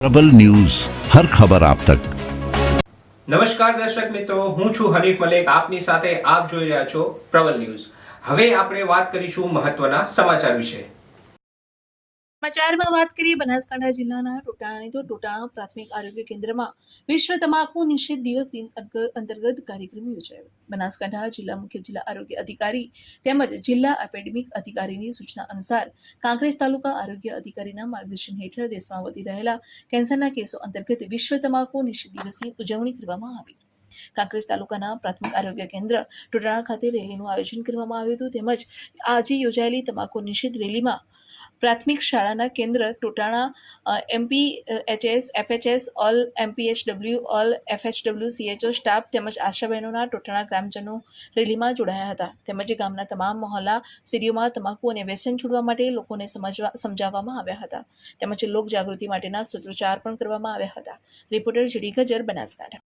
પ્રબલ news, હર ખબર આપ તક. નમસ્કાર દર્શક મિત્રો, હું છું હરીફ મલેક, આપની સાથે આપ જોઈ રહ્યા છો પ્રબલ ન્યૂઝ. હવે આપણે વાત કરીશું મહત્વના સમાચાર વિશે. સમાચારમાં વાત કરીએ બનાસકાંઠા જિલ્લાના ટોટાણાની તો ટોટાણા પ્રાથમિક આરોગ્ય કેન્દ્રમાં વિશ્વ તમાકુ નિષેધ દિવસ દિન અંતર્ગ- અંતર્ગત કાર્યક્રમ યોજાયો. બનાસકાંઠા જિલ્લા મુખ્ય જિલ્લા આરોગ્ય અધિકારી તેમજ જિલ્લા એપેડેમિક અધિકારીની સૂચના અનુસાર કાંકરેજ તાલુકા આરોગ્ય અધિકારીના માર્ગદર્શન હેઠળ દેશમાં વધી રહેલા કેન્સરના કેસો અંતર્ગત વિશ્વ તમાકુ નિષેધ દિવસની ઉજવણી કરવામાં આવી. કાંકરેજ તાલુકાના પ્રાથમિક આરોગ્ય કેન્દ્ર ટોટાણા ખાતે રેલીનું આયોજન કરવામાં આવ્યું હતું. તેમજ આજે યોજાયેલી તમાકુ નિષેધ રેલીમાં પ્રાથમિક શાળાના કેન્દ્ર Totana MP HS FHS all MPHW all FHW CHO staff તેમજ આશાબહેનોના ટોટાણા ગ્રામજનો રેલીમાં જોડાયા હતા. તેમજ ગામના તમામ મહોલ્લા શેરીઓમાં તમાકુ અને વ્યસન છોડવા માટે લોકોને સમજવા, સમજાવવામાં આવ્યા હતા. તેમજ લોક જાગૃતિ માટેના સૂત્રોચ્ચાર પણ કરવામાં આવ્યા હતા. Reporter GD Gajar Banaskantha.